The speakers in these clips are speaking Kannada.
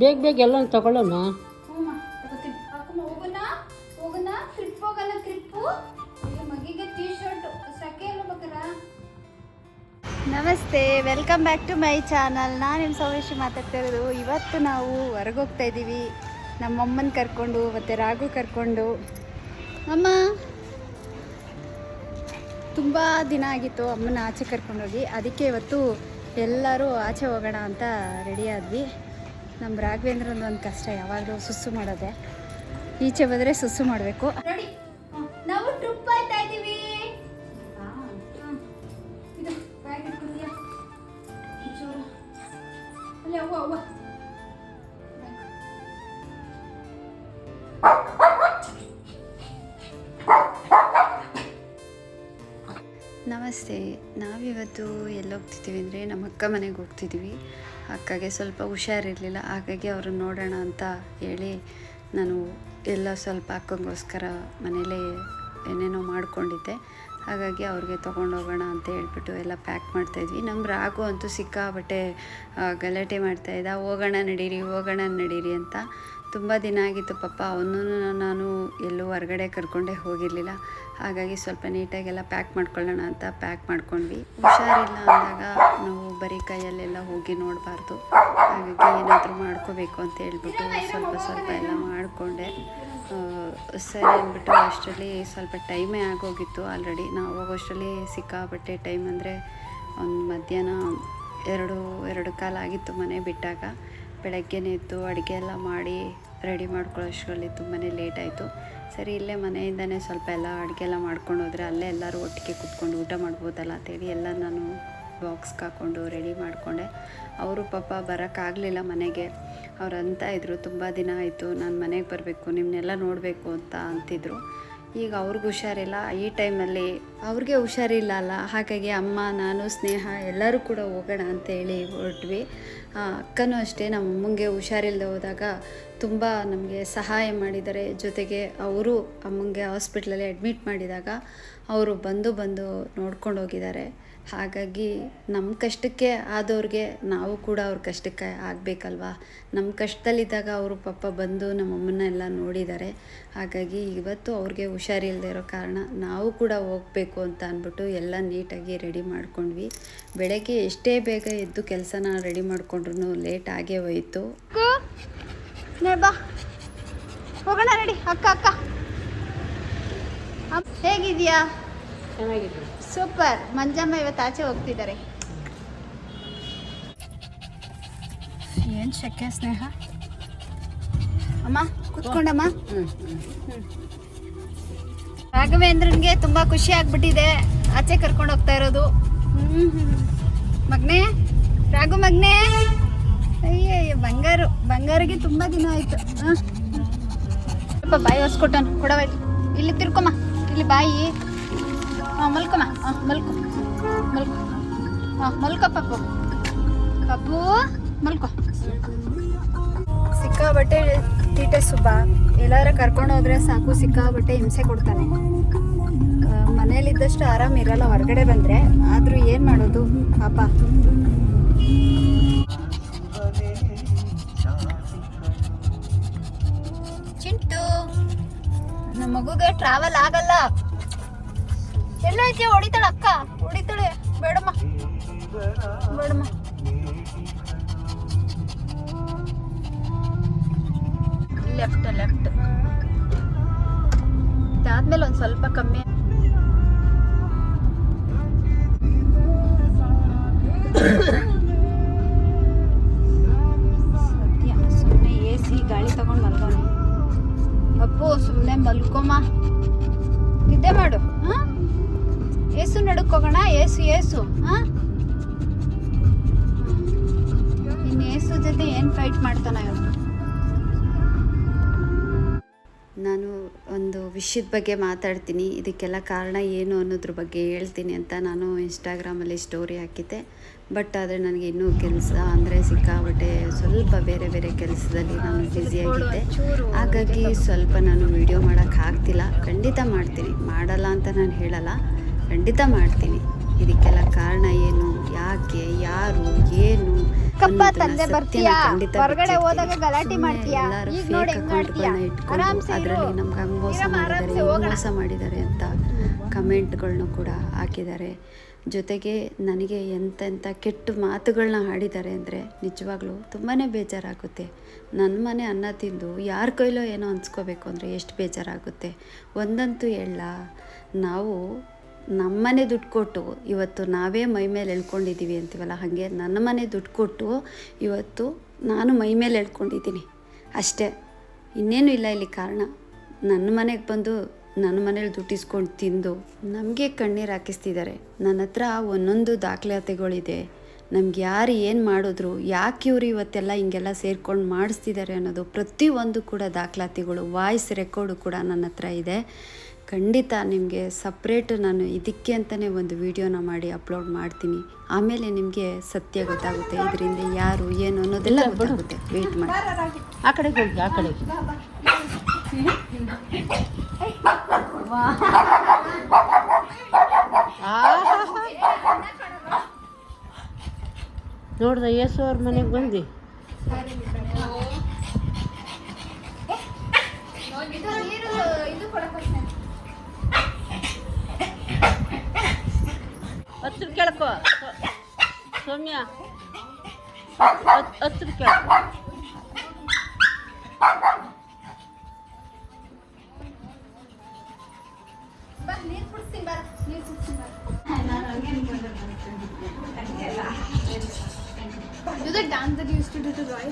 ಬೇಗ ಬೇಗ ಎಲ್ಲ ತಗೊಳ್ಳೋಣ. ನಮಸ್ತೆ welcome back to my channel ನಾನು ನಿಮ್ಮ ಸೌಮೇಶಿ ಮಾತಾಡ್ತಾ ಇರೋದು ಇವತ್ತು ನಾವು ಹೊರಗೆ ಹೋಗ್ತಾ ಇದ್ದೀವಿ ನಮ್ಮಮ್ಮನ ಕರ್ಕೊಂಡು ಮತ್ತು ರಾಘು ಕರ್ಕೊಂಡು. ಅಮ್ಮ ತುಂಬ ದಿನ ಆಗಿತ್ತು ಅಮ್ಮನ ಆಚೆ ಕರ್ಕೊಂಡೋಗಿ. ಅದಕ್ಕೆ ಇವತ್ತು ಎಲ್ಲರೂ ಆಚೆ ಹೋಗೋಣ ಅಂತ ರೆಡಿ ಆದ್ವಿ. ನಮ್ಮ ರಾಘವೇಂದ್ರನ ಒಂದು ಕಷ್ಟ ಯಾವಾಗಲೂ ಸುಸ್ಸು ಮಾಡೋದೆ. ಈಚೆ ಬಂದರೆ ಸುಸ್ಸು ಮಾಡಬೇಕು. ನಮಸ್ತೆ. ನಾವಿವತ್ತು ಎಲ್ಲಿ ಹೋಗ್ತಿದ್ದೀವಿ ಅಂದರೆ ನಮ್ಮ ಅಕ್ಕ ಮನೆಗೆ ಹೋಗ್ತಿದ್ದೀವಿ. ಅಕ್ಕಗೆ ಸ್ವಲ್ಪ ಹುಷಾರಿರಲಿಲ್ಲ, ಹಾಗಾಗಿ ಅವ್ರನ್ನ ನೋಡೋಣ ಅಂತ ಹೇಳಿ ನಾನು ಎಲ್ಲ ಸ್ವಲ್ಪ ಅಕ್ಕಂಗೋಸ್ಕರ ಮನೇಲೇ ಏನೇನೋ ಮಾಡಿಕೊಂಡಿದ್ದೆ. ಹಾಗಾಗಿ ಅವ್ರಿಗೆ ತೊಗೊಂಡು ಹೋಗೋಣ ಅಂತ ಹೇಳ್ಬಿಟ್ಟು ಎಲ್ಲ ಪ್ಯಾಕ್ ಮಾಡ್ತಾಯಿದ್ವಿ ನಮ್ಮ ರಾಗು ಅಂತೂ ಸಿಕ್ಕಾಬಟ್ಟೆ ಗಲಾಟೆ ಮಾಡ್ತಾಯಿದ್ದ ಹೋಗೋಣ ನಡೀರಿ ಹೋಗೋಣ ನಡೀರಿ ಅಂತ. ತುಂಬ ದಿನ ಆಗಿತ್ತು ಪಾಪ ಅವನೂ ನಾನು ಎಲ್ಲೂ ಹೊರಗಡೆ ಕರ್ಕೊಂಡೇ ಹೋಗಿರಲಿಲ್ಲ. ಹಾಗಾಗಿ ಸ್ವಲ್ಪ ನೀಟಾಗೆಲ್ಲ ಪ್ಯಾಕ್ ಮಾಡ್ಕೊಳ್ಳೋಣ ಅಂತ ಪ್ಯಾಕ್ ಮಾಡ್ಕೊಂಡ್ವಿ. ಹುಷಾರಿಲ್ಲ ಅಂದಾಗ ನಾವು ಬರೀ ಕೈಯಲ್ಲೆಲ್ಲ ಹೋಗಿ ನೋಡಬಾರ್ದು. ಹಾಗಾಗಿ ಏನಾದರೂ ಮಾಡ್ಕೋಬೇಕು ಅಂತ ಹೇಳ್ಬಿಟ್ಟು ಸ್ವಲ್ಪ ಸ್ವಲ್ಪ ಎಲ್ಲ ಮಾಡಿಕೊಂಡೆ. ಸರಿ ಅಂದ್ಬಿಟ್ಟು ಅಷ್ಟರಲ್ಲಿ ಸ್ವಲ್ಪ ಟೈಮೇ ಆಗೋಗಿತ್ತು ಆಲ್ರೆಡಿ. ನಾವು ಹೋಗೋಷ್ಟರಲ್ಲಿ ಸಿಕ್ಕಾಪಟ್ಟೆ ಟೈಮ್ ಅಂದರೆ ಒಂದು ಮಧ್ಯಾಹ್ನ ಎರಡು ಎರಡು ಕಾಲ ಆಗಿತ್ತು ಮನೆ ಬಿಟ್ಟಾಗ. ಬೆಳಗ್ಗೆನೇ ಎದ್ದು ಅಡುಗೆ ಎಲ್ಲ ಮಾಡಿ ರೆಡಿ ಮಾಡ್ಕೊಳ್ಳೋಷ್ಟರಲ್ಲಿ ತುಂಬಾ ಲೇಟ್ ಆಯಿತು. ಸರಿ, ಇಲ್ಲೇ ಮನೆಯಿಂದನೇ ಸ್ವಲ್ಪ ಎಲ್ಲ ಅಡುಗೆ ಎಲ್ಲ ಮಾಡ್ಕೊಂಡು ಹೋದರೆ ಅಲ್ಲೇ ಎಲ್ಲರೂ ಒಟ್ಟಿಗೆ ಕುತ್ಕೊಂಡು ಊಟ ಮಾಡ್ಬೋದಲ್ಲ ಅಂತೇಳಿ ಎಲ್ಲ ನಾನು ಬಾಕ್ಸ್ಗೆ ಹಾಕ್ಕೊಂಡು ರೆಡಿ ಮಾಡಿಕೊಂಡೆ. ಅವರು ಪಾಪ ಬರೋಕ್ಕಾಗಲಿಲ್ಲ ಮನೆಗೆ. ಅವ್ರು ಅಂತ ಇದ್ದರು ತುಂಬ ದಿನ ಆಯಿತು. ನಾನು ಮನೆಗೆ ಬರಬೇಕು ನಿಮ್ಮನ್ನೆಲ್ಲ ನೋಡಬೇಕು ಅಂತ ಅಂತಿದ್ರು. ಈಗ ಅವ್ರಿಗೆ ಹುಷಾರಿಲ್ಲ. ಈ ಟೈಮಲ್ಲಿ ಅವ್ರಿಗೆ ಹುಷಾರಿಲ್ಲ ಅಲ್ಲ ಹಾಗಾಗಿ ಅಮ್ಮ, ನಾನು, ಸ್ನೇಹ ಎಲ್ಲರೂ ಕೂಡ ಹೋಗೋಣ ಅಂತ ಹೇಳಿ ಹೊರಟ್ವಿ. ಅಕ್ಕನೂ ಅಷ್ಟೇ. ನಮ್ಮ ಅಮ್ಮಂಗೆ ಹುಷಾರಿಲ್ಲದೆ ಹೋದಾಗ ತುಂಬ ನಮಗೆ ಸಹಾಯ ಮಾಡಿದ್ದಾರೆ. ಜೊತೆಗೆ ಅವರು ಅಮ್ಮಂಗೆ ಹಾಸ್ಪಿಟ್ಲಲ್ಲಿ ಅಡ್ಮಿಟ್ ಮಾಡಿದಾಗ ಅವರು ಬಂದು ಬಂದು ನೋಡ್ಕೊಂಡು ಹೋಗಿದ್ದಾರೆ. ಹಾಗಾಗಿ ನಮ್ಮ ಕಷ್ಟಕ್ಕೆ ಆದವ್ರಿಗೆ ನಾವು ಕೂಡ ಅವ್ರ ಕಷ್ಟಕ್ಕೆ ಆಗಬೇಕಲ್ವಾ? ನಮ್ಮ ಕಷ್ಟದಲ್ಲಿದ್ದಾಗ ಅವರು ಪಾಪ ಬಂದು ನಮ್ಮಮ್ಮನ್ನ ಎಲ್ಲ ನೋಡಿದ್ದಾರೆ ಹಾಗಾಗಿ ಇವತ್ತು ಅವ್ರಿಗೆ ಹುಷಾರಿಲ್ಲದೆ ಇರೋ ಕಾರಣ ನಾವು ಕೂಡ ಹೋಗಬೇಕು ಅಂತ ಅಂದ್ಬಿಟ್ಟು ಎಲ್ಲ ನೀಟಾಗಿ ರೆಡಿ ಮಾಡ್ಕೊಂಡ್ವಿ. ಬೆಳಗ್ಗೆ ಎಷ್ಟೇ ಬೇಗ ಎದ್ದು ಕೆಲಸನ ರೆಡಿ ಮಾಡಿಕೊಂಡ್ರು ಲೇಟ್ ಆಗೇ ಹೋಯಿತು. ಬಾ. ಹೋಗೋಣ ರೆಡಿ. ಅಕ್ಕ ಅಕ್ಕ. ಹೇಗಿದೆಯಾ ಹೇಗಿದ್ಯಾ ಚೆನ್ನಾಗಿದೆ ಸೂಪರ್. ಮಂಜಮ್ಮ ಇವತ್ತು ಆಚೆ ಹೋಗ್ತಿದ್ದಾರೆ. ಏನು ಶಕ್ಯ ಸ್ನೇಹ? ಅಮ್ಮ, ಕುತ್ಕೊಂಡಮ್ಮ? ರಾಘವೇಂದ್ರನ್ಗೆ ತುಂಬಾ ಖುಷಿ ಆಗ್ಬಿಟ್ಟಿದೆ. ಆಚೆ ಕರ್ಕೊಂಡು ಹೋಗ್ತಾ ಇರೋದು. ಮಗ್ನೆ, ರಾಘು ಮಗ್ನೆ. ಅಯ್ಯೋ ಬಂಗಾರು, ಬಂಗಾರಿಗೆ ತುಂಬಾ ದಿನ ಆಯ್ತು. ಹಾಂ. ಸ್ವಲ್ಪ ಬಾಯಿ ಹೊಸ್ಕೊಟ್ಟನು ಕೊಡವಾಯ್ತು ಇಲ್ಲಿ ತಿರ್ಕೊಮ್ಮ. ಇಲ್ಲಿ ಬಾಯಿ. ಹಾಂ ಮಲ್ಕೊಮ್ಮ ಹಾಂ ಮಲ್ಕೊ. ಮಲ್ಕೊ. ಹಾಂ ಮಲ್ಕೊ ಪಪ್ಪು ಪಪ್ಪು ಮಲ್ಕೊ. ಸಿಕ್ಕಾಬಟ್ಟೆ ತೀಟೆ ಸುಬ್ಬ. ಎಲ್ಲಾರ ಕರ್ಕೊಂಡು ಹೋದ್ರೆ ಸಾಕು ಸಿಕ್ಕಾಬಟ್ಟೆ ಹಿಂಸೆ ಕೊಡ್ತಾನೆ. ಮನೇಲಿದ್ದಷ್ಟು ಆರಾಮ್ ಇರಲ್ಲ, ಹೊರಗಡೆ ಬಂದ್ರೆ. ಆದ್ರೂ ಏನ್ ಮಾಡೋದು, ಪಾಪ. ಚಿಂಟು, ನಮ್ಮ ಮಗುಗೆ ಟ್ರಾವೆಲ್ ಆಗಲ್ಲ. ಎಲ್ಲ ಐತಿ ಹೊಡಿತಾಳ ಅಕ್ಕ. ಹೊಡಿತಾಳೆ. ಬೇಡಮ್ಮ. ಬೇಡಮ್ಮ. ಲೆಫ್ಟ್ ಲೆಫ್ಟ್ ಇದಾದ್ಮೇಲೆ ಒಂದು ಸ್ವಲ್ಪ ಕಮ್ಮಿ. ಸತ್ಯ. ಸುಮ್ಮನೆ ಎ ಸಿ ಗಾಳಿ ತಗೊಂಡು ಮಲ್ಗೋಣ. ಅಪ್ಪು ಸುಮ್ಮನೆ ಮಲ್ಕೊಮ್ಮ ನಿದ್ದೆ ಮಾಡು. ಹಾ ಏಸು ನಡ್ಕೋಗೋಣ, ಏಸು ಏಸು. ಹಾಂ? ಇನ್ನು ಏಸು ಜೊತೆ ಏನು ಫೈಟ್ ಮಾಡ್ತಾನ ನಾನು ಒಂದು ವಿಷಯದ ಬಗ್ಗೆ ಮಾತಾಡ್ತೀನಿ. ಇದಕ್ಕೆಲ್ಲ ಕಾರಣ ಏನು ಅನ್ನೋದ್ರ ಬಗ್ಗೆ ಹೇಳ್ತೀನಿ ಅಂತ ನಾನು ಇನ್ಸ್ಟಾಗ್ರಾಮಲ್ಲಿ ಸ್ಟೋರಿ ಹಾಕಿದ್ದೆ. ಬಟ್ ಆದರೆ ನನಗೆ ಇನ್ನೂ ಕೆಲಸ ಅಂದರೆ ಸಿಕ್ಕಾಬಟ್ಟೆ ಸ್ವಲ್ಪ ಬೇರೆ ಬೇರೆ ಕೆಲಸದಲ್ಲಿ ನಾನು ಬ್ಯುಸಿಯಾಗಿದ್ದೆ ಹಾಗಾಗಿ ಸ್ವಲ್ಪ ನಾನು ವಿಡಿಯೋ ಮಾಡೋಕ್ಕಾಗ್ತಿಲ್ಲ ಖಂಡಿತ ಮಾಡ್ತೀನಿ. ಮಾಡಲ್ಲ ಅಂತ ನಾನು ಹೇಳಲ್ಲ. ಖಂಡಿತ ಮಾಡ್ತೀನಿ. ಇದಕ್ಕೆಲ್ಲ ಕಾರಣ ಏನು ಯಾಕೆ ಯಾರು ಏನು ಕಪ್ಪ ತಂದೆ ಬರ್ತೀಯಾ? ಖಂಡಿತ ಹೊರ್ಗಡೆ ಬಿಚ್ಚಿಡ್ತೀವಿ. ಹೋದಾಗ ಗಲಾಟೆ ಮಾಡ್ತೀಯಾ? ಎಲ್ಲರೂ ಈಗ fake ಹೆಂಗ್ accountಗಳ್ನ ಆರಾಮ್ಸೆ ಅದರಲ್ಲಿ ನಮ್ಗೆ ಹಂಗೆ ಮೋಸ ಮಾಡಿದ್ದಾರೆ ಮೋಸ ಮಾಡಿದ್ದಾರೆ ಅಂತ ಕಮೆಂಟ್ಗಳನ್ನು ಕೂಡ ಹಾಕಿದ್ದಾರೆ. ಜೊತೆಗೆ ನನಗೆ ಎಂತೆಂಥ ಕೆಟ್ಟ ಮಾತುಗಳನ್ನ ಆಡಿದ್ದಾರೆ ಅಂದರೆ ನಿಜವಾಗ್ಲೂ ತುಂಬಾ ಬೇಜಾರಾಗುತ್ತೆ. ನನ್ನ ಮನೆ ಅನ್ನ ತಿಂದು ಯಾರ ಕೈಲೋ ಏನೋ ಅನ್ಸ್ಕೋಬೇಕು ಅಂದರೆ ಎಷ್ಟು ಬೇಜಾರಾಗುತ್ತೆ. ಒಂದಂತೂ ಹೇಳ ನಾವು ನಮ್ಮನೆ ದುಡ್ಡು ಕೊಟ್ಟು, ಇವತ್ತು ನಾವೇ ಮೈ ಮೇಲೆ ಎಳ್ಕೊಂಡಿದ್ದೀವಿ ಅಂತೀವಲ್ಲ, ಹಾಗೆ ನನ್ನ ಮನೆ ದುಡ್ಡು ಕೊಟ್ಟು ಇವತ್ತು ನಾನು ಮೈ ಮೇಲೆ ಎಳ್ಕೊಂಡಿದ್ದೀನಿ. ಅಷ್ಟೇ, ಇನ್ನೇನು ಇಲ್ಲ ಇಲ್ಲಿ ಕಾರಣ. ನನ್ನ ಮನೆಗೆ ಬಂದು ನನ್ನ ಮನೇಲಿ ದುಡ್ಡು ಇಸ್ಕೊಂಡು ತಿಂದು ನಮಗೆ ಕಣ್ಣೀರು ಹಾಕಿಸ್ತಿದ್ದಾರೆ. ನನ್ನ ಹತ್ರ ಒಂದೊಂದು ದಾಖಲಾತಿಗಳಿದೆ. ನಮ್ಗೆ ಯಾರು ಏನು ಮಾಡಿದ್ರು, ಯಾಕೆ ಇವರು ಇವತ್ತೆಲ್ಲ ಹಿಂಗೆಲ್ಲ ಸೇರ್ಕೊಂಡು ಮಾಡಿಸ್ತಿದ್ದಾರೆ ಅನ್ನೋದು ಪ್ರತಿಯೊಂದು ಕೂಡ ದಾಖಲಾತಿಗಳು, ವಾಯ್ಸ್ ರೆಕಾರ್ಡು ಕೂಡ ನನ್ನ ಹತ್ರ ಇದೆ. ಖಂಡಿತ ನಿಮಗೆ ಸಪ್ರೇಟ್ ನಾನು ಇದಕ್ಕೆ ಅಂತಲೇ ಒಂದು ವಿಡಿಯೋನ ಮಾಡಿ ಅಪ್ಲೋಡ್ ಮಾಡ್ತೀನಿ. ಆಮೇಲೆ ನಿಮಗೆ ಸತ್ಯ ಗೊತ್ತಾಗುತ್ತೆ ಇದರಿಂದ ಯಾರು ಏನು ಅನ್ನೋದೆಲ್ಲ ಗೊತ್ತಾಗುತ್ತೆ. ವೇಟ್ ಮಾಡಿ. ಆ ಕಡೆ ಹೋಗಿ ಆ ಕಡೆ ನೋಡ್ದ ಯೇಸು ಅವ್ರ ಮನೆಗೆ ಬಂದು ಕೇಳ್ಕೊ ಸೌ- ಸೌಮ್ಯ ಹತ್- ಹತ್ರ ಕೇಳ್ಕೊ ಬಾ ನೀರು ಕುಡಿಸ್ತೀನಿ ಬಾ ನೀರು ಕುಡಿಸ್ತೀನಿ ಬಾ Do the dance that you used to do to Roy?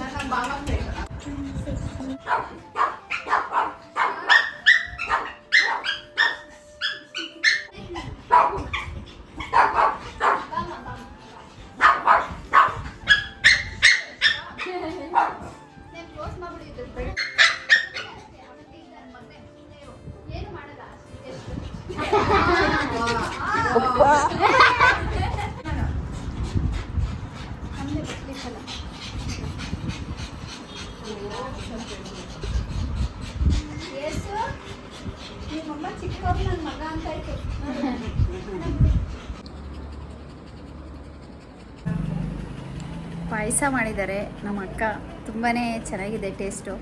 ಪಾಯಸ ಮಾಡಿದ್ದಾರೆ ನಮ್ಮ ಅಕ್ಕ. ತುಂಬಾ ಚೆನ್ನಾಗಿದೆ ಟೇಸ್ಟು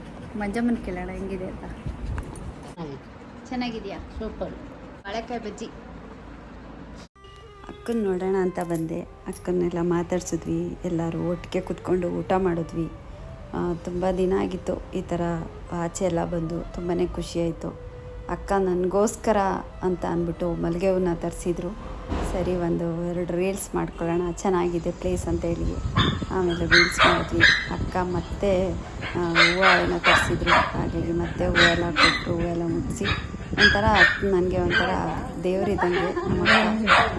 ಮಂಜಮ್ಮನ ಕೇಳೋಣ ಹೆಂಗಿದೆ ಅಂತ? ಚೆನ್ನಾಗಿದೆಯಾ? ಸೂಪರ್. ಬಾಳೆಕಾಯಿ ಬಜ್ಜಿ. ಅಕ್ಕನ ನೋಡೋಣ ಅಂತ ಬಂದೆ. ಅಕ್ಕನ್ನೆಲ್ಲ ಮಾತಾಡ್ಸಿದ್ವಿ, ಎಲ್ಲರೂ ಒಟ್ಟಿಗೆ ಕುತ್ಕೊಂಡು ಊಟ ಮಾಡಿದ್ವಿ. ತುಂಬ ದಿನ ಆಗಿತ್ತು, ಈ ಥರ ಆಚೆ ಎಲ್ಲ ಬಂದು ತುಂಬಾ ಖುಷಿಯಾಯಿತು ಅಕ್ಕ ನನಗೋಸ್ಕರ ಅಂತ ಅಂದ್ಬಿಟ್ಟು ಮಲ್ಲಿಗೆ ಹೂವನ್ನ ತರಿಸಿದ್ರು. ಸರಿ, ಒಂದು ಎರಡು ರೀಲ್ಸ್ ಮಾಡ್ಕೊಳ್ಳೋಣ, ಚೆನ್ನಾಗಿದೆ ಪ್ಲೇಸ್ ಅಂತ ಹೇಳಿ. ಆಮೇಲೆ ರೀಲ್ಸ್ ಮಾಡಿದ್ವಿ. ಅಕ್ಕ ಮತ್ತೆ ಹೂವು ಏನೋ ತರಿಸಿದ್ರು. ಹಾಗಾಗಿ ಮತ್ತೆ ಹೂವೆಲ್ಲ ಕೊಟ್ಟು ಹೂವೆಲ್ಲ ಮುಗಿಸಿ ಒಂಥರ ನನಗೆ ಒಂಥರ ದೇವರಿದ್ದಂಗೆ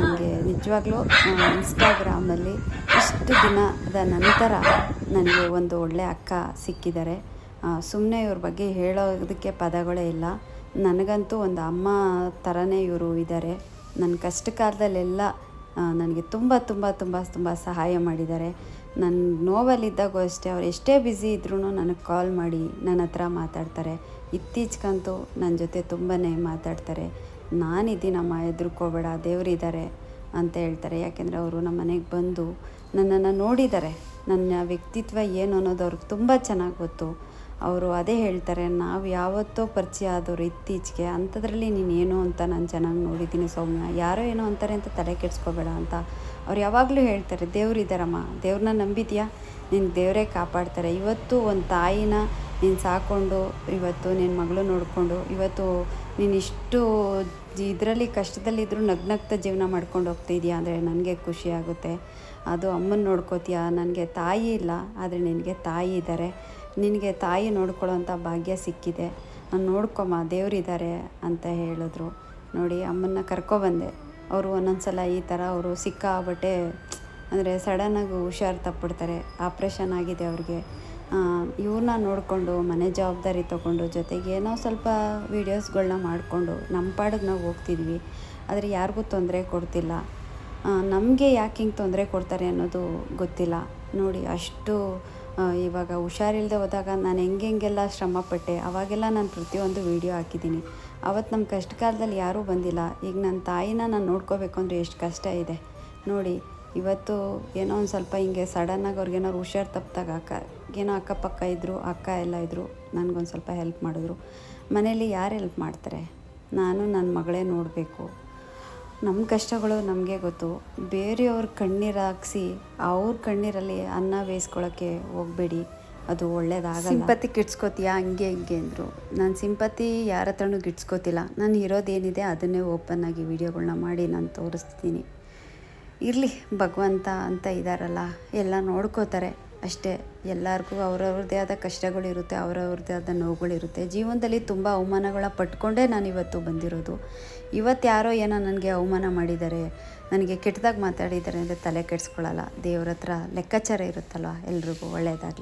ನನಗೆ ನಿಜವಾಗ್ಲೂ ಇನ್ಸ್ಟಾಗ್ರಾಮಲ್ಲಿ ಇಷ್ಟು ದಿನದ ನಂತರ ನನಗೆ ಒಂದು ಒಳ್ಳೆ ಅಕ್ಕ ಸಿಕ್ಕಿದ್ದಾರೆ. ಸುಮ್ಮನೆ ಇವ್ರ ಬಗ್ಗೆ ಹೇಳೋದಕ್ಕೆ ಪದಗಳೇ ಇಲ್ಲ. ನನಗಂತೂ ಒಂದು ಅಮ್ಮ ಥರನೇ ಇವರು ಇದ್ದಾರೆ. ನನ್ನ ಕಷ್ಟ ಕಾಲದಲ್ಲೆಲ್ಲ ನನಗೆ ತುಂಬ ತುಂಬ ತುಂಬ ತುಂಬ ಸಹಾಯ ಮಾಡಿದ್ದಾರೆ. ನನ್ನ ನೋವಲ್ಲಿದ್ದಾಗೂ ಅಷ್ಟೇ, ಅವ್ರು ಎಷ್ಟೇ ಬ್ಯುಸಿ ಇದ್ರೂ ನನಗೆ ಕಾಲ್ ಮಾಡಿ ನನ್ನ ಹತ್ರ ಮಾತಾಡ್ತಾರೆ. ಇತ್ತೀಚೆಗಂತೂ ನನ್ನ ಜೊತೆ ತುಂಬಾ ಮಾತಾಡ್ತಾರೆ. ನಾನಿದ್ದೀನಮ್ಮ ಹೆದರ್ಕೋಬೇಡ ದೇವರಿದ್ದಾರೆ ಅಂತ ಹೇಳ್ತಾರೆ. ಯಾಕೆಂದರೆ ಅವರು ನಮ್ಮ ಮನೆಗೆ ಬಂದು ನನ್ನನ್ನು ನೋಡಿದ್ದಾರೆ ನನ್ನ ವ್ಯಕ್ತಿತ್ವ ಏನು ಅನ್ನೋದು ಅವ್ರಿಗೆ ತುಂಬ ಚೆನ್ನಾಗಿ ಗೊತ್ತು. ಅವರು ಅದೇ ಹೇಳ್ತಾರೆ, ನಾವು ಯಾವತ್ತೋ ಪರಿಚಯ ಆದವರು ಇತ್ತೀಚೆಗೆ ಅಂಥದ್ರಲ್ಲಿ ನೀನು ಏನು ಅಂತ ನಾನು ಚೆನ್ನಾಗಿ ನೋಡಿದ್ದೀನಿ ಸೌಮ್ಯ. ಯಾರೋ ಏನೋ ಅಂತಾರೆ ಅಂತ ತಲೆ ಕೆಡಿಸ್ಕೋಬೇಡ ಅಂತ. ಅವ್ರು ಯಾವಾಗಲೂ ಹೇಳ್ತಾರೆ ದೇವ್ರಿದ್ದಾರಮ್ಮ ದೇವ್ರನ್ನ ನಂಬಿದ್ಯಾ? ನಿನ್ನ ದೇವರೇ ಕಾಪಾಡ್ತಾರೆ. ಇವತ್ತು ಒಂದು ತಾಯಿನ ನೀನು ಸಾಕೊಂಡು, ಇವತ್ತು ನಿನ್ನ ಮಗಳು ನೋಡಿಕೊಂಡು, ಇವತ್ತು ನೀನು ಇಷ್ಟು ಇದರಲ್ಲಿ ಕಷ್ಟದಲ್ಲಿದ್ದರೂ ನಗ್ನಗ್ತ ಜೀವನ ಮಾಡ್ಕೊಂಡು ಹೋಗ್ತಿದ್ಯಾ ಅಂದರೆ ನನಗೆ ಖುಷಿ ಆಗುತ್ತೆ. ಅದು ಅಮ್ಮನ ನೋಡ್ಕೋತೀಯ? ನನಗೆ ತಾಯಿ ಇಲ್ಲ, ಆದರೆ ನಿನಗೆ ತಾಯಿ ಇದ್ದಾರೆ ನಿನಗೆ ತಾಯಿ ನೋಡ್ಕೊಳ್ಳೋಂಥ ಭಾಗ್ಯ ಸಿಕ್ಕಿದೆ. ನಾನು ನೋಡ್ಕೊಮ್ಮ, ದೇವರಿದ್ದಾರೆ ಅಂತ ಹೇಳಿದ್ರು. ನೋಡಿ, ಅಮ್ಮನ್ನ ಕರ್ಕೊಬಂದೆ ಅವರು ಒಂದೊಂದು ಸಲ ಈ ಥರ ಅವರು ಸಿಕ್ಕಾಬಟ್ಟೆ ಅಂದರೆ ಸಡನ್ನಾಗಿ ಹುಷಾರು ತಪ್ಪಿಡ್ತಾರೆ. ಆಪ್ರೇಷನ್ ಆಗಿದೆ ಅವ್ರಿಗೆ. ಇವ್ರನ್ನ ನೋಡಿಕೊಂಡು, ಮನೆ ಜವಾಬ್ದಾರಿ ತೊಗೊಂಡು, ಜೊತೆಗೆ ನಾವು ಸ್ವಲ್ಪ ವೀಡಿಯೋಸ್ಗಳನ್ನ ಮಾಡಿಕೊಂಡು, ನಮ್ಮ ಪಾಡಿಗೆ ನಾವು ಹೋಗ್ತಿದ್ವಿ. ಆದರೆ ಯಾರಿಗೂ ತೊಂದರೆ ಕೊಡ್ತಿಲ್ಲ. ನಮಗೆ ಯಾಕೆ ಹಿಂಗೆ ತೊಂದರೆ ಕೊಡ್ತಾರೆ ಅನ್ನೋದು ಗೊತ್ತಿಲ್ಲ. ನೋಡಿ, ಅಷ್ಟು ಇವಾಗ ಹುಷಾರಿಲ್ಲದೆ ಹೋದಾಗ ನಾನು ಹೆಂಗೆ ಹೆಂಗೆಲ್ಲ ಶ್ರಮಪಟ್ಟೆ, ಅವಾಗೆಲ್ಲ ನಾನು ಪ್ರತಿಯೊಂದು ವೀಡಿಯೋ ಹಾಕಿದ್ದೀನಿ. ಅವತ್ತು ನಮ್ಮ ಕಷ್ಟ ಕಾಲದಲ್ಲಿ ಯಾರೂ ಬಂದಿಲ್ಲ. ಈಗ ನನ್ನ ತಾಯಿನ ನಾನು ನೋಡ್ಕೋಬೇಕು ಅಂದರೆ ಎಷ್ಟು ಕಷ್ಟ ಇದೆ. ನೋಡಿ, ಇವತ್ತು ಏನೋ ಒಂದು ಸ್ವಲ್ಪ ಹಿಂಗೆ ಸಡನ್ನಾಗಿ ಅವ್ರಿಗೇನಾದ್ರು ಹುಷಾರು ತಪ್ಪಿದಾಗ ಅಕ್ಕ, ಏನೋ ಅಕ್ಕಪಕ್ಕ ಇದ್ದರು ಅಕ್ಕ ಎಲ್ಲ ಇದ್ದರು ನನಗೊಂದು ಸ್ವಲ್ಪ ಹೆಲ್ಪ್ ಮಾಡಿದ್ರು. ಮನೇಲಿ ಯಾರು ಹೆಲ್ಪ್ ಮಾಡ್ತಾರೆ? ನಾನು ನನ್ನ ಮಗಳೇ ನೋಡಬೇಕು. ನಮ್ಮ ಕಷ್ಟಗಳು ನಮಗೆ ಗೊತ್ತು. ಬೇರೆಯವ್ರ ಕಣ್ಣೀರು ಹಾಕ್ಸಿ ಅವ್ರ ಕಣ್ಣೀರಲ್ಲಿ ಅನ್ನ ಬೇಯಿಸ್ಕೊಳ್ಳೋಕ್ಕೆ ಹೋಗಬೇಡಿ. ಅದು ಒಳ್ಳೇದಾಗಲ್ಲ. ಸಿಂಪತಿ ಗಿಟ್ಸ್ಕೋತೀಯಾ ಹಂಗೆ, ಹಿಂಗೆ ಅಂದರು. ನಾನು ಸಿಂಪತಿ ಯಾರ ಹತ್ರನೂ ಗಿಟ್ಸ್ಕೋತಿಲ್ಲ ನಾನು ಇರೋದೇನಿದೆ ಅದನ್ನೇ ಓಪನ್ ಆಗಿ ವಿಡಿಯೋಗಳನ್ನ ಮಾಡಿ ನಾನು ತೋರಿಸ್ತೀನಿ. ಇರಲಿ ಭಗವಂತ ಅಂತ ಇದ್ದಾರಲ್ಲ ಎಲ್ಲ ನೋಡ್ಕೋತಾರೆ. ಅಷ್ಟೇ ಎಲ್ಲರಿಗೂ ಅವ್ರವ್ರದ್ದೇ ಆದ ಕಷ್ಟಗಳಿರುತ್ತೆ, ಅವ್ರವ್ರದ್ದೇ ಆದ ನೋವುಗಳಿರುತ್ತೆ. ಜೀವನದಲ್ಲಿ ತುಂಬ ಅವಮಾನಗಳ ಪಟ್ಕೊಂಡೇ ನಾನು ಇವತ್ತು ಬಂದಿರೋದು. ಇವತ್ತು ಯಾರೋ ಏನೋ ನನಗೆ ಅವಮಾನ ಮಾಡಿದ್ದಾರೆ, ನನಗೆ ಕೆಟ್ಟದಾಗಿ ಮಾತಾಡಿದ್ದಾರೆ ಅಂದರೆ ತಲೆ ಕೆಡಿಸ್ಕೊಳ್ಳಲ್ಲ ದೇವ್ರ ಹತ್ರ ಲೆಕ್ಕಾಚಾರ ಇರುತ್ತಲ್ವ ಎಲ್ರಿಗೂ ಒಳ್ಳೆಯದಾಗಲಿ